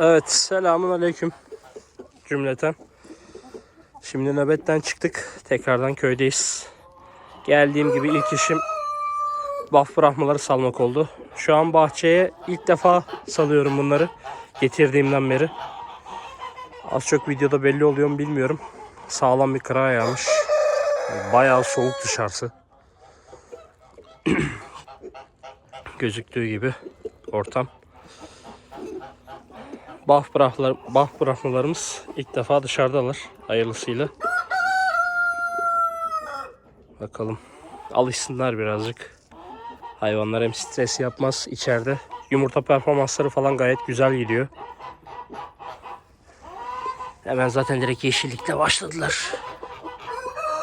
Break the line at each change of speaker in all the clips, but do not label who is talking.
Evet, selamun aleyküm cümleten. Şimdi nöbetten çıktık. Tekrardan köydeyiz. Geldiğim gibi ilk işim baf bırakmaları salmak oldu. Şu an bahçeye ilk defa salıyorum bunları. Getirdiğimden beri. Az çok videoda belli oluyor mu bilmiyorum. Sağlam bir kıra yağmış. Bayağı soğuk dışarısı. Gözüktüğü gibi ortam. Bah, bıraklar, bah bırakmalarımız ilk defa dışarıdalar hayırlısıyla. Bakalım alışsınlar birazcık. Hayvanlar hem stres yapmaz içeride. Yumurta performansları falan gayet güzel gidiyor. Hemen zaten direkt yeşillikte başladılar.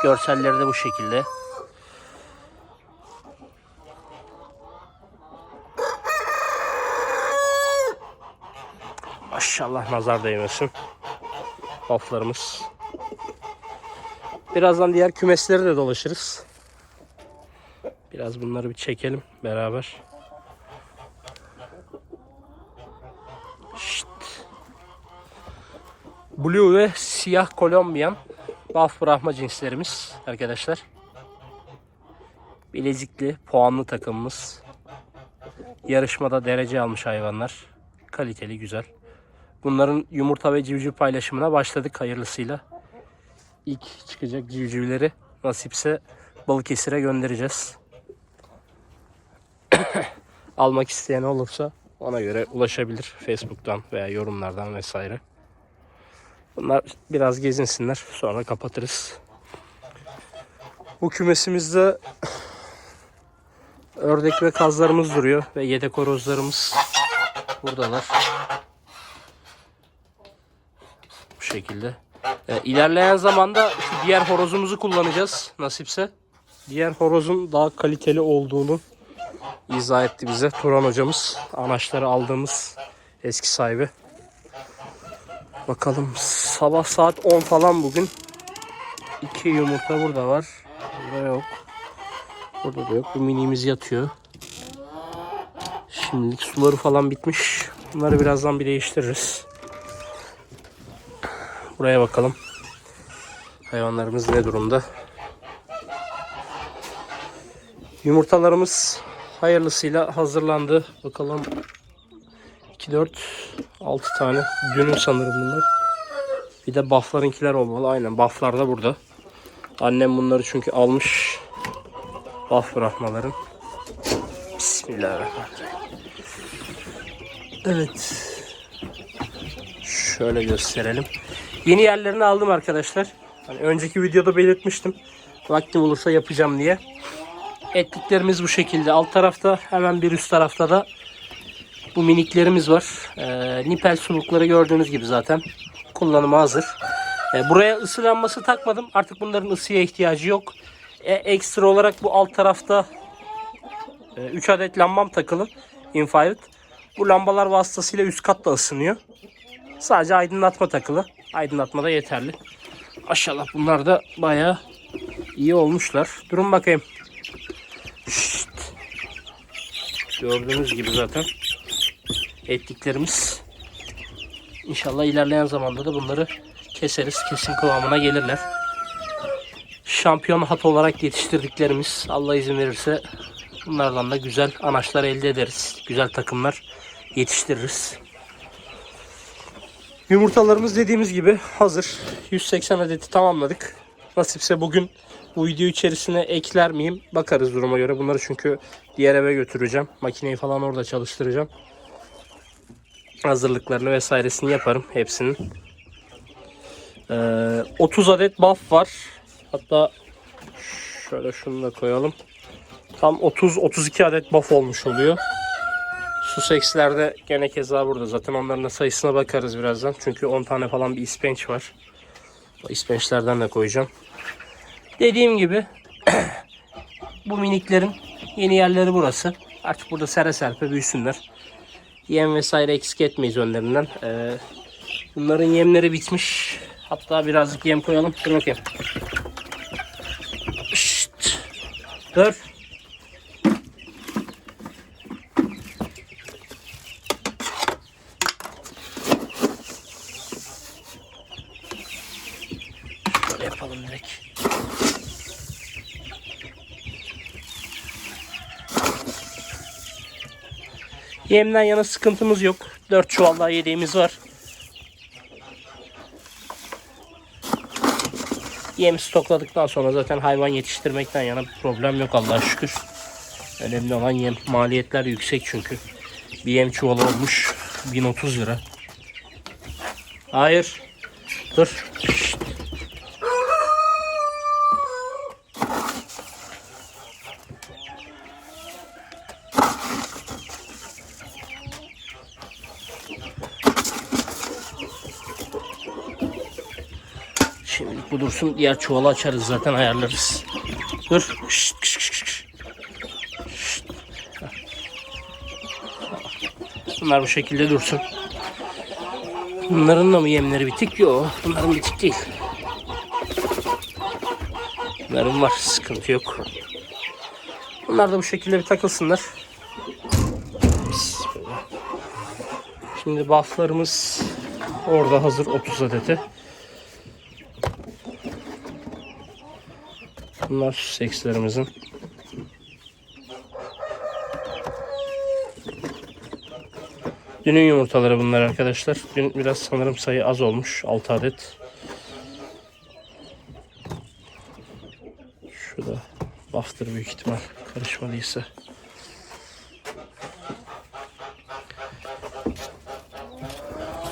Görselleri de bu şekilde. Maşallah nazar değmesin. Haflarımız. Birazdan diğer kümesleri de dolaşırız. Biraz bunları bir çekelim beraber. Şşt. Blue ve siyah Kolombiyan baf bırakma cinslerimiz arkadaşlar. Bilezikli puanlı takımımız. Yarışmada derece almış hayvanlar. Kaliteli güzel. Bunların yumurta ve civciv paylaşımına başladık hayırlısıyla. İlk çıkacak civcivleri nasipse Balıkesir'e göndereceğiz. Almak isteyen olursa ona göre ulaşabilir Facebook'tan veya yorumlardan vesaire. Bunlar biraz gezinsinler sonra kapatırız. Bu kümesimizde ördek ve kazlarımız duruyor ve yedek horozlarımız buradalar. Bu şekilde. Ee, ilerleyen zamanda diğer horozumuzu kullanacağız nasipse. Diğer horozun daha kaliteli olduğunu izah etti bize Turan hocamız. Anaçları aldığımız eski sahibi. Bakalım sabah saat 10 falan bugün. İki yumurta burada var. Burada yok. Burada da yok. Bu minimiz yatıyor. Şimdilik suları falan bitmiş. Bunları birazdan bir değiştiririz. Buraya bakalım. Hayvanlarımız ne durumda? Yumurtalarımız hayırlısıyla hazırlandı. Bakalım 2 4 6 tane. Dünün sanırım bunlar. Bir de bufflarınkiler olmalı. Aynen bufflar da burada. Annem bunları çünkü almış. Buff bırakmaların. Bismillahirrahmanirrahim. Evet. Şöyle gösterelim. Yeni yerlerini aldım arkadaşlar. Hani önceki videoda belirtmiştim. Vaktim olursa yapacağım diye. Etliklerimiz bu şekilde. Alt tarafta hemen bir üst tarafta da bu miniklerimiz var. Ee, nipel sulukları gördüğünüz gibi zaten. Kullanıma hazır. Ee, buraya ısı lambası takmadım. Artık bunların ısıya ihtiyacı yok. E, ekstra olarak bu alt tarafta 3 adet lambam takılı. Infrared. Bu lambalar vasıtasıyla üst kat da ısınıyor. Sadece aydınlatma takılı. Aydınlatma da yeterli. Maşallah bunlar da bayağı iyi olmuşlar. Durun bakayım. Şşt. Gördüğünüz gibi zaten ettiklerimiz. İnşallah ilerleyen zamanda da bunları keseriz. Kesin kıvamına gelirler. Şampiyon hat olarak yetiştirdiklerimiz Allah izin verirse bunlardan da güzel anaçlar elde ederiz. Güzel takımlar yetiştiririz. Yumurtalarımız dediğimiz gibi hazır. 180 adeti tamamladık. Nasipse bugün bu video içerisine ekler miyim? Bakarız duruma göre. Bunları çünkü diğer eve götüreceğim. Makineyi falan orada çalıştıracağım. Hazırlıklarını vesairesini yaparım hepsinin. Ee, 30 adet buff var. Hatta şöyle şunu da koyalım. Tam 30-32 adet buff olmuş oluyor. Sussex'ler de gene keza burada. Zaten onların da sayısına bakarız birazdan. Çünkü 10 tane falan bir ispenç var. O ispençlerden de koyacağım. Dediğim gibi bu miniklerin yeni yerleri burası. Artık burada sere serpe büyüsünler. Yem vesaire eksik etmeyiz önlerinden. Ee, bunların yemleri bitmiş. Hatta birazcık yem koyalım. Dur bakayım. Şşt. Dur. Atalım direkt. Yemden yana sıkıntımız yok. 4 çuval daha yedeğimiz var. Yem stokladıktan sonra zaten hayvan yetiştirmekten yana bir problem yok Allah'a şükür. Önemli olan yem. Maliyetler yüksek çünkü. Bir yem çuvalı olmuş 1030 lira. Hayır. Dur. Şşt. Şimdilik bu dursun. Diğer çuvalı açarız zaten ayarlarız. Dur. Şşt, kış, kış. Şşt. Bunlar bu şekilde dursun. Bunların da mı yemleri bitik? Yok. Bunların bitik değil. Bunların var. Sıkıntı yok. Bunlar da bu şekilde bir takılsınlar. Şimdi bufflarımız orada hazır 30 adeti. Bunlar sekslerimizin. Dünün yumurtaları bunlar arkadaşlar. Dün biraz sanırım sayı az olmuş. 6 adet. Şu da baftır büyük ihtimal. Karışmadıysa.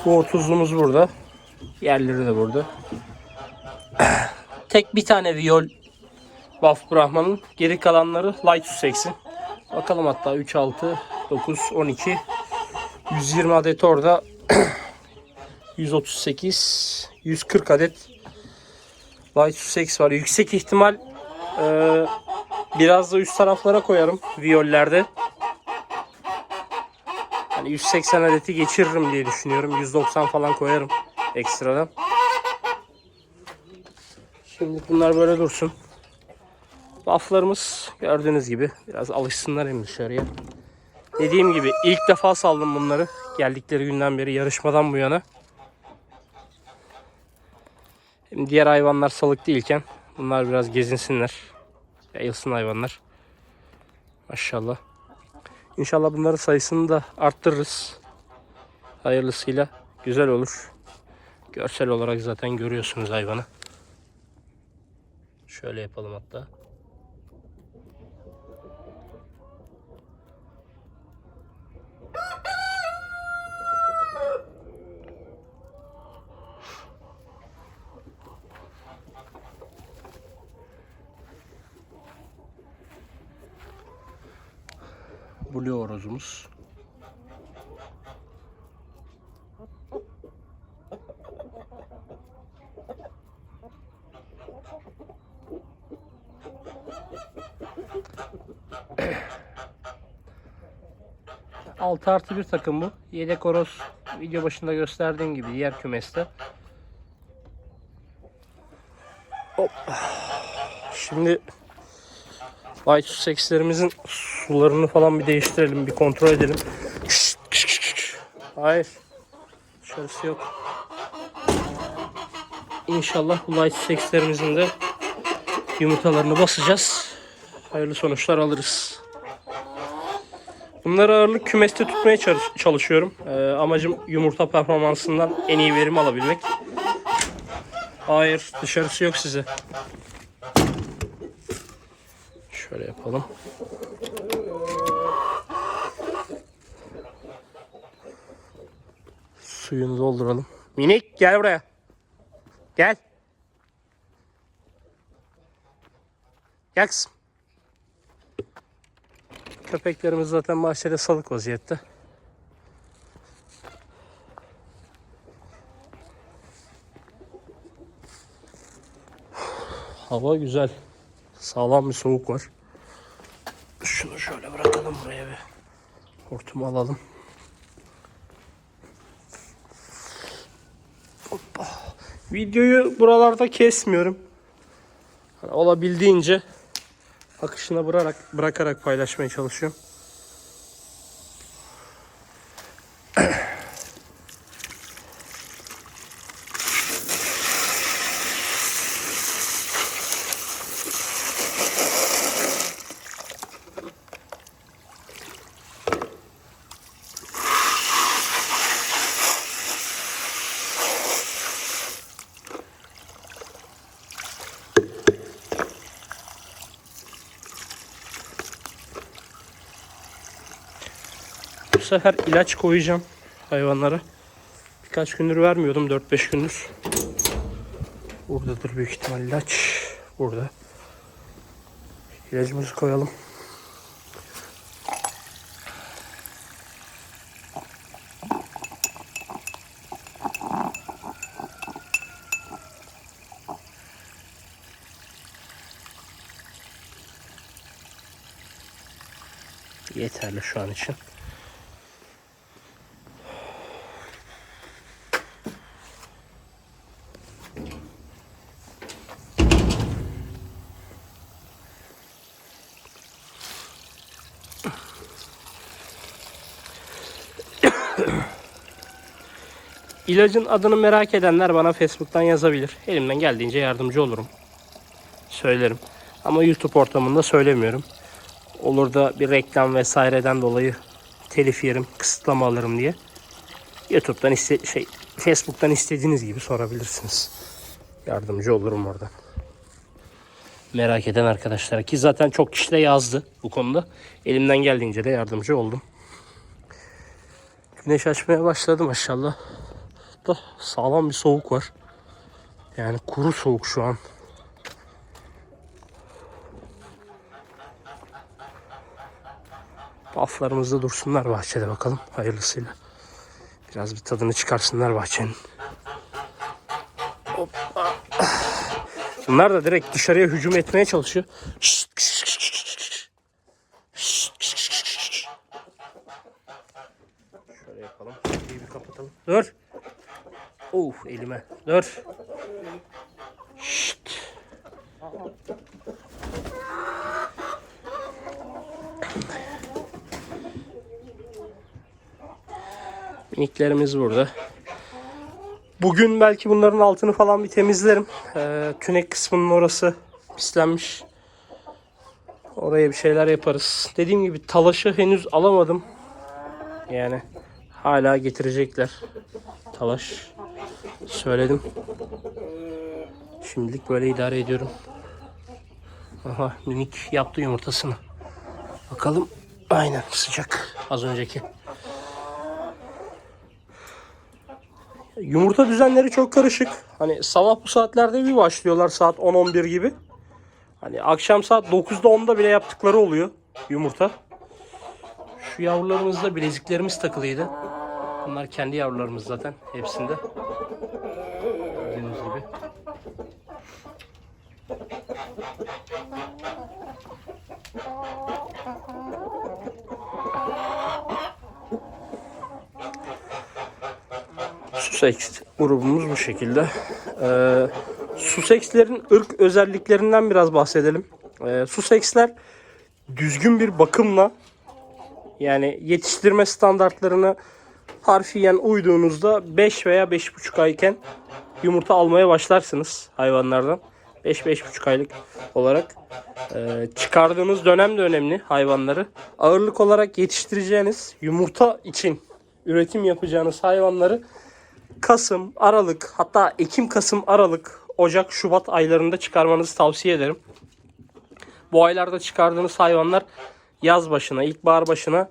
Bu 30'lumuz burada. Yerleri de burada. Tek bir tane viyol Buff Brahman'ın. Geri kalanları Light Sussex'in. Bakalım hatta 3, 6, 9, 12. 120 adet orada. 138, 140 adet Light Sussex var. Yüksek ihtimal e, biraz da üst taraflara koyarım viyollerde. Yani 180 adeti geçiririm diye düşünüyorum. 190 falan koyarım ekstradan. Şimdi bunlar böyle dursun. Bufflarımız gördüğünüz gibi biraz alışsınlar hem dışarıya. Dediğim gibi ilk defa saldım bunları. Geldikleri günden beri yarışmadan bu yana. Hem diğer hayvanlar salık değilken bunlar biraz gezinsinler. Yayılsın hayvanlar. Maşallah. İnşallah bunların sayısını da arttırırız. Hayırlısıyla güzel olur. Görsel olarak zaten görüyorsunuz hayvanı. Şöyle yapalım hatta. 6 artı 1 takım bu. Yedek horoz video başında gösterdiğim gibi diğer kümeste. Hop. Şimdi Aytu sekslerimizin sularını falan bir değiştirelim, bir kontrol edelim. Hayır. Dışarısı yok. İnşallah bu light sekslerimizin de yumurtalarını basacağız. Hayırlı sonuçlar alırız. Bunları ağırlık kümeste tutmaya çalış- çalışıyorum. Ee, amacım yumurta performansından en iyi verim alabilmek. Hayır, dışarısı yok size. Şöyle yapalım. Suyunu dolduralım. Minik gel buraya. Gel. Gel kızım. Köpeklerimiz zaten bahçede salık vaziyette. Hava güzel. Sağlam bir soğuk var. Şunu şöyle bırakalım buraya bir. Hortumu alalım. Hoppa. Videoyu buralarda kesmiyorum. Hani olabildiğince akışına bırakarak, bırakarak paylaşmaya çalışıyorum. Sefer ilaç koyacağım hayvanlara. Birkaç gündür vermiyordum 4-5 gündür. Buradadır büyük ihtimal ilaç. Burada. İlacımızı koyalım. Yeterli şu an için. İlacın adını merak edenler bana Facebook'tan yazabilir. Elimden geldiğince yardımcı olurum. Söylerim. Ama YouTube ortamında söylemiyorum. Olur da bir reklam vesaireden dolayı telif yerim, kısıtlama alırım diye. YouTube'dan iste şey Facebook'tan istediğiniz gibi sorabilirsiniz. Yardımcı olurum oradan. Merak eden arkadaşlara ki zaten çok kişi de yazdı bu konuda. Elimden geldiğince de yardımcı oldum. Güneş açmaya başladı maşallah. Da sağlam bir soğuk var. Yani kuru soğuk şu an. Aflarımızda dursunlar bahçede bakalım hayırlısıyla. Biraz bir tadını çıkarsınlar bahçenin. Hoppa. Bunlar da direkt dışarıya hücum etmeye çalışıyor. Şşt, kış, kış, kış, kış, kış. Şşt, kış, kış, kış, kış. Şöyle yapalım. Kapıyı bir kapatalım. Dur. Elime. Dur. Şşt. Miniklerimiz burada. Bugün belki bunların altını falan bir temizlerim. Ee, tünek kısmının orası pislenmiş. Oraya bir şeyler yaparız. Dediğim gibi talaşı henüz alamadım. Yani hala getirecekler. Talaş. Söyledim. Şimdilik böyle idare ediyorum. Aha minik yaptı yumurtasını. Bakalım. Aynen sıcak. Az önceki. Yumurta düzenleri çok karışık. Hani sabah bu saatlerde bir başlıyorlar saat 10-11 gibi. Hani akşam saat 9'da 10'da bile yaptıkları oluyor yumurta. Şu yavrularımızda bileziklerimiz takılıydı. Bunlar kendi yavrularımız zaten hepsinde. Gördüğünüz gibi. Sussex grubumuz bu şekilde. Ee, Sussex'lerin ırk özelliklerinden biraz bahsedelim. Ee, Sussex'ler düzgün bir bakımla yani yetiştirme standartlarını harfiyen uyduğunuzda 5 veya 5,5 ayken yumurta almaya başlarsınız hayvanlardan. 5-5,5 aylık olarak. Ee, çıkardığınız dönem de önemli hayvanları. Ağırlık olarak yetiştireceğiniz yumurta için üretim yapacağınız hayvanları Kasım, Aralık hatta Ekim, Kasım, Aralık, Ocak, Şubat aylarında çıkarmanızı tavsiye ederim. Bu aylarda çıkardığınız hayvanlar yaz başına, ilkbahar başına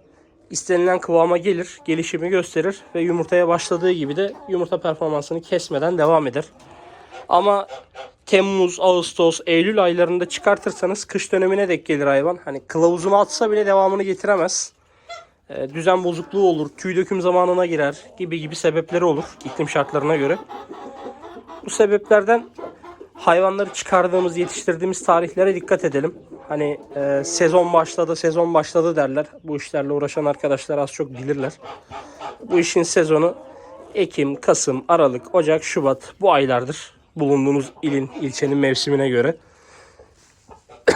istenilen kıvama gelir, gelişimi gösterir ve yumurtaya başladığı gibi de yumurta performansını kesmeden devam eder. Ama Temmuz, Ağustos, Eylül aylarında çıkartırsanız kış dönemine dek gelir hayvan. Hani kılavuzunu atsa bile devamını getiremez. E, düzen bozukluğu olur, tüy döküm zamanına girer gibi gibi sebepleri olur iklim şartlarına göre. Bu sebeplerden hayvanları çıkardığımız, yetiştirdiğimiz tarihlere dikkat edelim. Hani e, sezon başladı, sezon başladı derler. Bu işlerle uğraşan arkadaşlar az çok bilirler. Bu işin sezonu Ekim, Kasım, Aralık, Ocak, Şubat bu aylardır. Bulunduğunuz ilin, ilçenin mevsimine göre.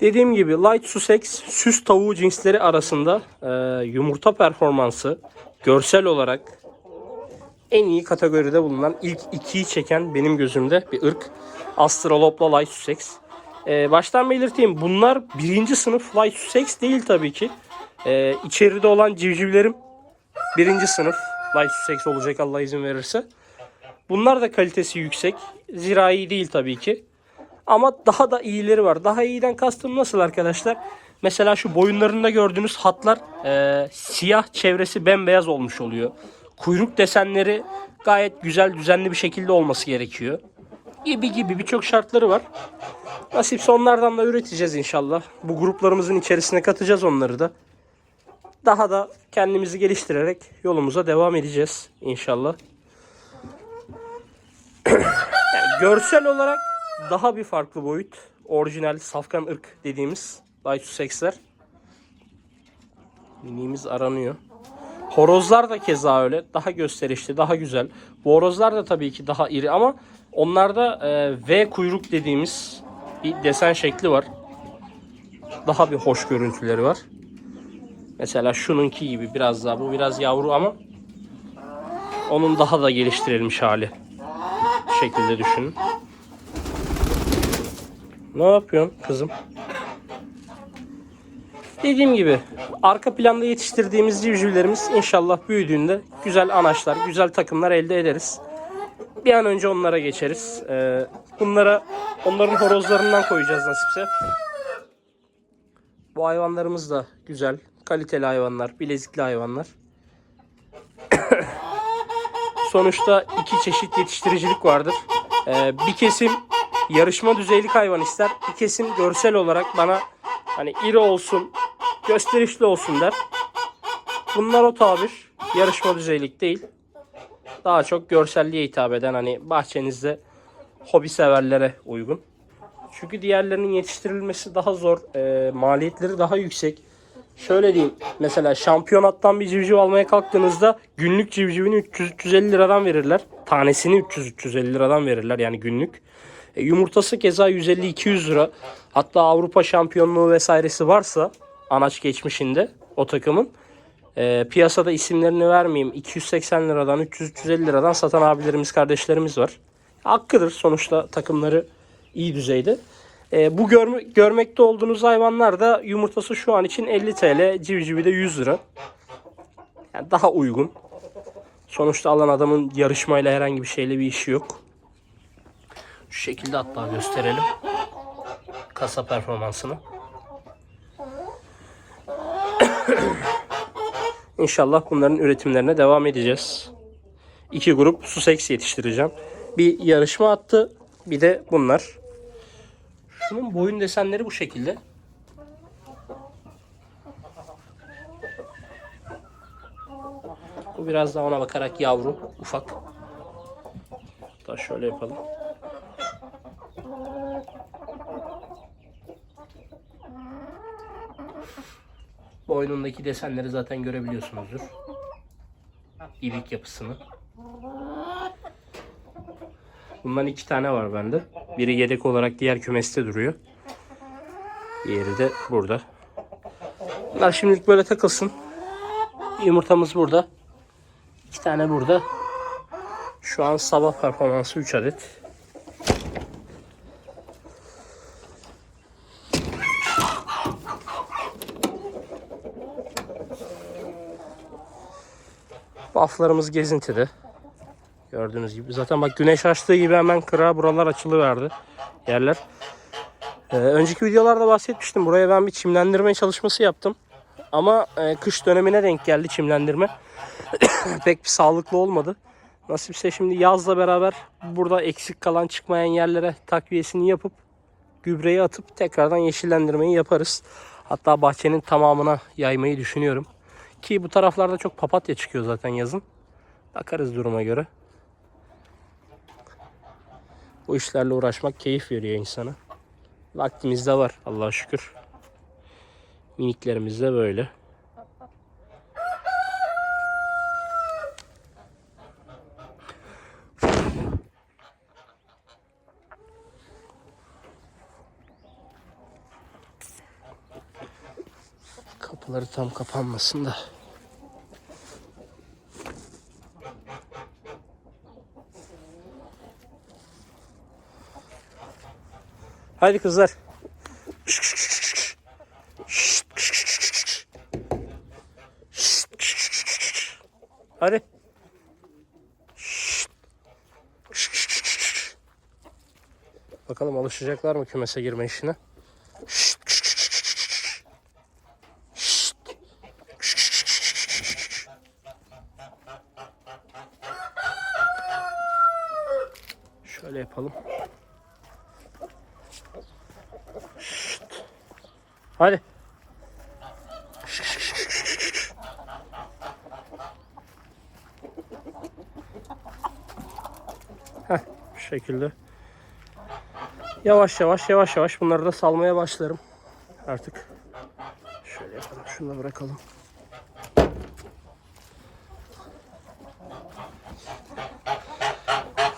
Dediğim gibi Light Sussex süs tavuğu cinsleri arasında e, yumurta performansı görsel olarak en iyi kategoride bulunan ilk ikiyi çeken benim gözümde bir ırk. Astralopla Light Sussex. E, baştan belirteyim bunlar birinci sınıf Light Sussex değil tabii ki. E, içeride olan civcivlerim birinci sınıf Light Sussex olacak Allah izin verirse. Bunlar da kalitesi yüksek. Zirai değil tabii ki. Ama daha da iyileri var. Daha iyiden kastım nasıl arkadaşlar? Mesela şu boyunlarında gördüğünüz hatlar e, siyah çevresi bembeyaz olmuş oluyor. Kuyruk desenleri gayet güzel düzenli bir şekilde olması gerekiyor. Gibi gibi birçok şartları var. Nasipse onlardan da üreteceğiz inşallah. Bu gruplarımızın içerisine katacağız onları da. Daha da kendimizi geliştirerek yolumuza devam edeceğiz inşallah. Yani görsel olarak daha bir farklı boyut. Orijinal safkan ırk dediğimiz Laitusex'ler. Miniğimiz aranıyor. Horozlar da keza öyle. Daha gösterişli, daha güzel. Bu horozlar da tabii ki daha iri ama onlarda e, V kuyruk dediğimiz bir desen şekli var. Daha bir hoş görüntüleri var. Mesela şununki gibi biraz daha. Bu biraz yavru ama onun daha da geliştirilmiş hali şekilde düşünün. Ne yapıyorsun kızım? Dediğim gibi arka planda yetiştirdiğimiz civcivlerimiz inşallah büyüdüğünde güzel anaçlar, güzel takımlar elde ederiz. Bir an önce onlara geçeriz. Ee, bunlara onların horozlarından koyacağız nasipse. Bu hayvanlarımız da güzel, kaliteli hayvanlar, bilezikli hayvanlar. Sonuçta iki çeşit yetiştiricilik vardır. Ee, bir kesim yarışma düzeylik hayvan ister. Bir kesim görsel olarak bana hani iri olsun, gösterişli olsun der. Bunlar o tabir. Yarışma düzeylik değil. Daha çok görselliğe hitap eden hani bahçenizde hobi severlere uygun. Çünkü diğerlerinin yetiştirilmesi daha zor. e, maliyetleri daha yüksek. Şöyle diyeyim. Mesela şampiyonattan bir civciv almaya kalktığınızda günlük civcivini 300-350 liradan verirler. Tanesini 300-350 liradan verirler yani günlük. E, yumurtası keza 150-200 lira. Hatta Avrupa şampiyonluğu vesairesi varsa anaç geçmişinde o takımın e, piyasada isimlerini vermeyeyim 280 liradan 300-350 liradan satan abilerimiz kardeşlerimiz var. Hakkıdır sonuçta takımları iyi düzeyde. E, bu görme, görmekte olduğunuz hayvanlar da yumurtası şu an için 50 TL, civcivi de 100 lira. Yani daha uygun. Sonuçta alan adamın yarışmayla herhangi bir şeyle bir işi yok. Şu şekilde hatta gösterelim. Kasa performansını. İnşallah bunların üretimlerine devam edeceğiz. İki grup Sussex yetiştireceğim. Bir yarışma attı. Bir de bunlar. Şunun boyun desenleri bu şekilde. Bu biraz daha ona bakarak yavru, ufak. Hatta şöyle yapalım. Boynundaki desenleri zaten görebiliyorsunuzdur. İlik yapısını. Bundan iki tane var bende. Biri yedek olarak diğer kümeste duruyor. Diğeri de burada. Bunlar şimdilik böyle takılsın. Yumurtamız burada. İki tane burada. Şu an sabah performansı 3 adet. Bufflarımız gezintide. Gördüğünüz gibi. Zaten bak güneş açtığı gibi hemen kıra buralar açılıverdi. Yerler. Ee, önceki videolarda bahsetmiştim. Buraya ben bir çimlendirme çalışması yaptım. Ama e, kış dönemine denk geldi çimlendirme. Pek bir sağlıklı olmadı. Nasipse şimdi yazla beraber burada eksik kalan çıkmayan yerlere takviyesini yapıp gübreyi atıp tekrardan yeşillendirmeyi yaparız. Hatta bahçenin tamamına yaymayı düşünüyorum. Ki bu taraflarda çok papatya çıkıyor zaten yazın. Bakarız duruma göre. Bu işlerle uğraşmak keyif veriyor insana. Vaktimiz de var Allah'a şükür. Miniklerimiz de böyle. Kapıları tam kapanmasın da. Haydi kızlar. Hadi. Bakalım alışacaklar mı kümese girme işine. Şöyle yapalım. Şşt. Hadi. Heh, bu şekilde. Yavaş yavaş yavaş yavaş bunları da salmaya başlarım. Artık. Şöyle yapalım. Şunu da bırakalım.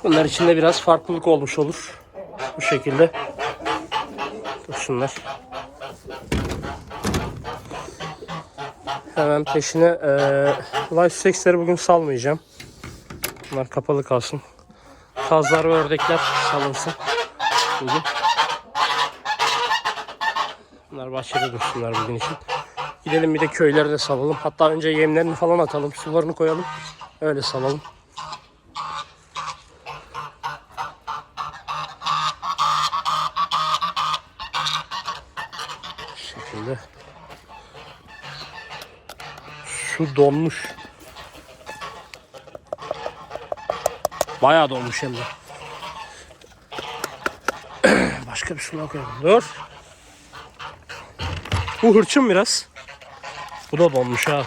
Bunlar içinde biraz farklılık olmuş olur. Bu şekilde. Dursunlar. Hemen peşine e, live sexleri bugün salmayacağım. Bunlar kapalı kalsın. Kazlar ve ördekler salınsın. Bugün. Bunlar bahçede dursunlar bugün için. Gidelim bir de köyleri de salalım. Hatta önce yemlerini falan atalım. Sularını koyalım. Öyle salalım. Bu şekilde. Su donmuş. Bayağı donmuş hem de. Başka bir sula koyalım. Dur. Bu hırçın biraz. Bu da donmuş ha.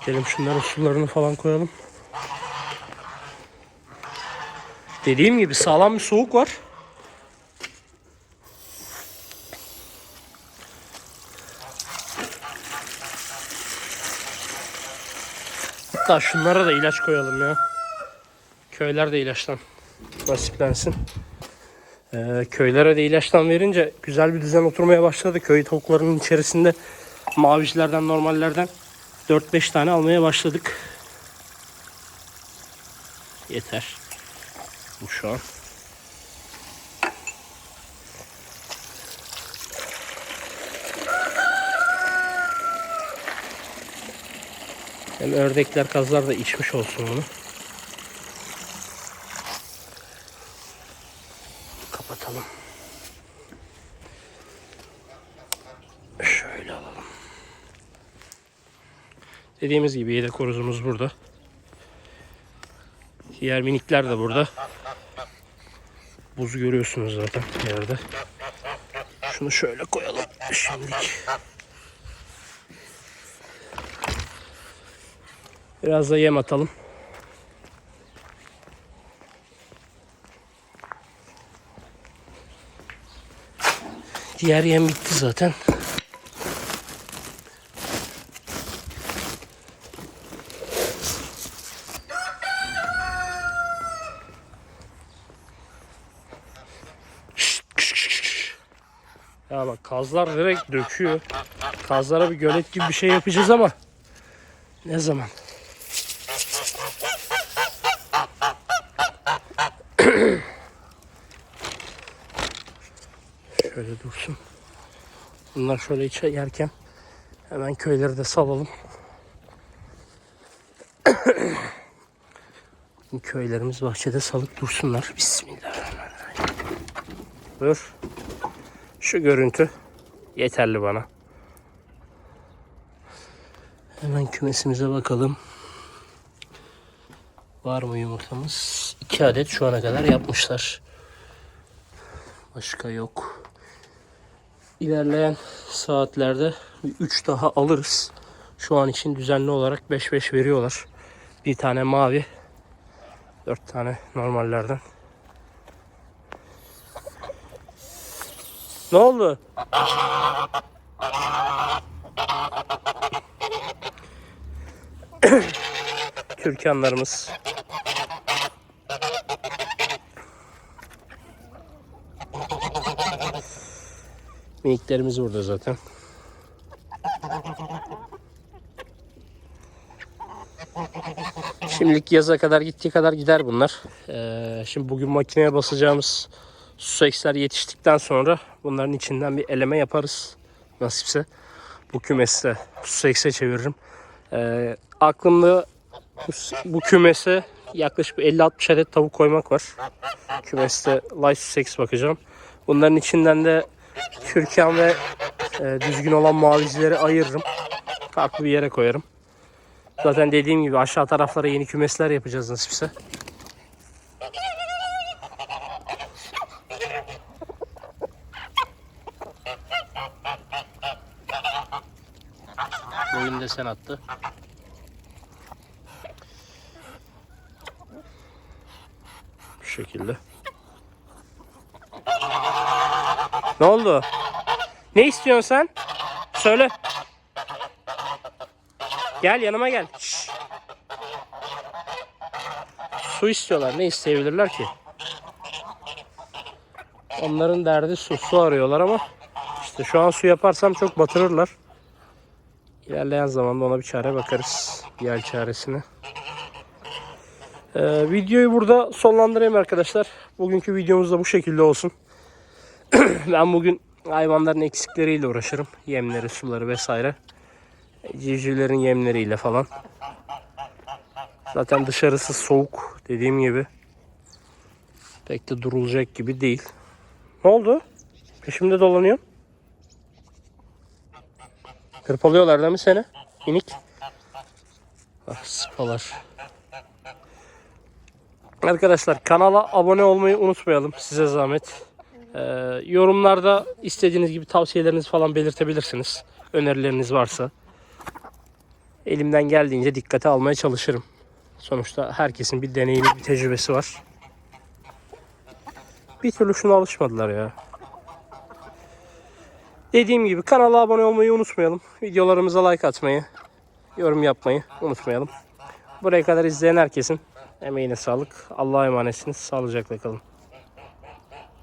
Gidelim şunların sularını falan koyalım. Dediğim gibi sağlam bir soğuk var. Hatta şunlara da ilaç koyalım ya. Köyler de ilaçtan nasiplensin. Ee, köylere de ilaçtan verince güzel bir düzen oturmaya başladı. Köy tavuklarının içerisinde mavicilerden normallerden 4-5 tane almaya başladık. Yeter. Bu şu an. Hem ördekler kazlar da içmiş olsun bunu. Kapatalım. Şöyle alalım. Dediğimiz gibi yedek horozumuz burada. Diğer minikler de burada. Buz görüyorsunuz zaten yerde. Şunu şöyle koyalım şimdilik. Biraz da yem atalım. Diğer yem bitti zaten. Ya bak kazlar direkt döküyor. Kazlara bir gölet gibi bir şey yapacağız ama ne zaman? Şöyle dursun. Bunlar şöyle içe yerken hemen köyleri de salalım. Köylerimiz bahçede salık dursunlar. Bismillahirrahmanirrahim. Dur. Şu görüntü yeterli bana. Hemen kümesimize bakalım. Var mı yumurtamız? 2 adet şu ana kadar yapmışlar. Başka yok. İlerleyen saatlerde 3 daha alırız. Şu an için düzenli olarak 5-5 veriyorlar. Bir tane mavi, 4 tane normallerden. Ne oldu? Türkanlarımız. Miniklerimiz burada zaten. Şimdilik yaza kadar gittiği kadar gider bunlar. Ee, şimdi bugün makineye basacağımız Sussex'ler yetiştikten sonra bunların içinden bir eleme yaparız. Nasipse. Bu kümeste Sussex'e çeviririm. Ee, aklımda bu, kümese yaklaşık 50-60 adet tavuk koymak var. Kümeste Light Sussex bakacağım. Bunların içinden de kürkan ve e, düzgün olan mavicileri ayırırım. Farklı bir yere koyarım. Zaten dediğim gibi aşağı taraflara yeni kümesler yapacağız nasipse. Boyun desen attı. Bu şekilde. Ne oldu? Ne istiyorsun sen? Söyle. Gel yanıma gel. Şşş. Su istiyorlar. Ne isteyebilirler ki? Onların derdi su. Su arıyorlar ama işte şu an su yaparsam çok batırırlar. İlerleyen zamanda ona bir çare bakarız. Diğer çaresine. Ee, videoyu burada sonlandırayım arkadaşlar. Bugünkü videomuz da bu şekilde olsun. ben bugün hayvanların eksikleriyle uğraşırım. Yemleri, suları vesaire. Civcivlerin yemleriyle falan. Zaten dışarısı soğuk dediğim gibi. Pek de durulacak gibi değil. Ne oldu? Peşimde dolanıyor. Hırpalıyorlar değil mi seni? Minik. Ah sıpalar. Arkadaşlar kanala abone olmayı unutmayalım size zahmet. Ee, yorumlarda istediğiniz gibi tavsiyelerinizi falan belirtebilirsiniz. Önerileriniz varsa. Elimden geldiğince dikkate almaya çalışırım. Sonuçta herkesin bir deneyimi, bir tecrübesi var. Bir türlü şuna alışmadılar ya. Dediğim gibi kanala abone olmayı unutmayalım. Videolarımıza like atmayı, yorum yapmayı unutmayalım. Buraya kadar izleyen herkesin emeğine sağlık. Allah'a emanetsiniz. Sağlıcakla kalın.